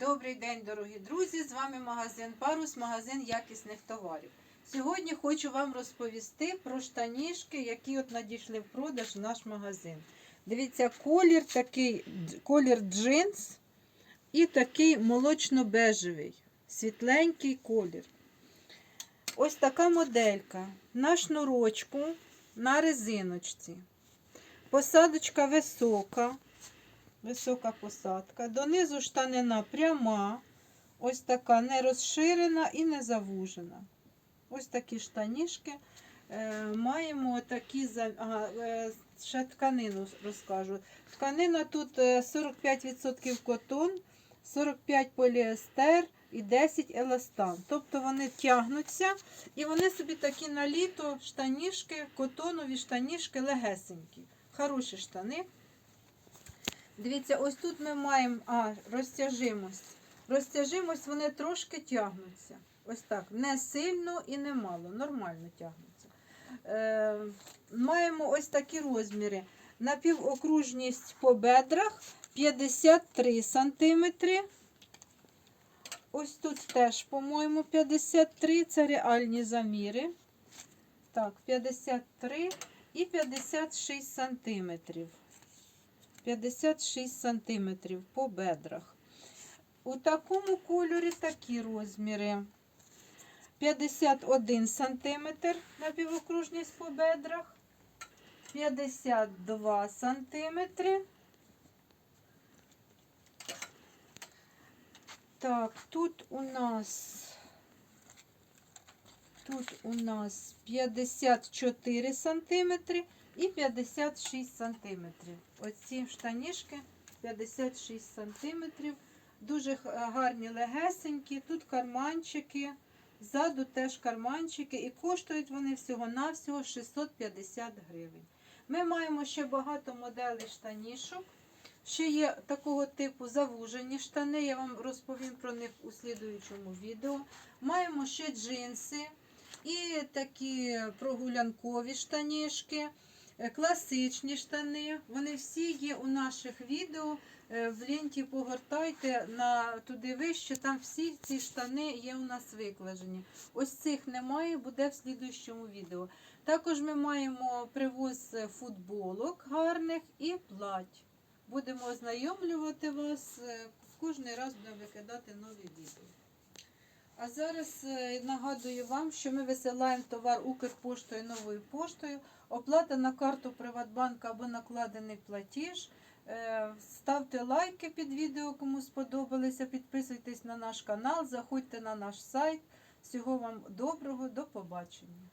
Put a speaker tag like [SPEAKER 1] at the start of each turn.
[SPEAKER 1] Добрий день, дорогі друзі! З вами магазин Парус, магазин якісних товарів. Сьогодні хочу вам розповісти про штанішки, які от надійшли в продаж в наш магазин. Дивіться, колір такий, колір джинс і такий молочно-бежевий, світленький колір. Ось така моделька на шнурочку, на резиночці. Посадочка висока. Висока посадка. Донизу штанина пряма, ось така не розширена і не завужена. Ось такі штанішки. Е, маємо такі е, ще тканину розкажу. Тканина тут е, 45% котон, 45 поліестер і 10 еластан. Тобто вони тягнуться і вони собі такі на літо штанішки, котонові штанішки легесенькі. Хороші штани. Дивіться, ось тут ми маємо а, розтяжимость. Розтяжимость вони трошки тягнуться. Ось так. Не сильно і не мало. Нормально тягнуться. Е, маємо ось такі розміри. Напівокружність по бедрах 53 см. Ось тут теж, по-моєму, 53 це реальні заміри. Так, 53 і 56 сантиметрів. 56 сантиметрів по бедрах. У такому кольорі такі розміри. 51 сантиметр на півокружність по бедрах. 52 сантиметри. Так, тут у нас тут у нас 54 сантиметри і 56 сантиметрів. Оці штанішки 56 сантиметрів. Дуже гарні легесенькі. Тут карманчики. Ззаду теж карманчики. І коштують вони всього-навсього 650 гривень. Ми маємо ще багато моделей штанішок. Ще є такого типу завужені штани. Я вам розповім про них у слідуючому відео. Маємо ще джинси і такі прогулянкові штанішки. Е, Класичні штани, вони всі є у наших відео. Е, В ленті погортайте на туди вище, там всі ці штани є у нас викладені. Ось цих немає, буде в слідуючому відео. Також ми маємо привоз футболок гарних і плать. Будемо ознайомлювати вас. е, Кожний раз будемо викидати нові відео. А зараз е, нагадую вам, що ми висилаємо товар Укрпоштою новою поштою. Оплата на карту Приватбанка або накладений платіж. Е, Ставте лайки під відео, кому сподобалося. Підписуйтесь на наш канал, заходьте на наш сайт. Всього вам доброго, до побачення.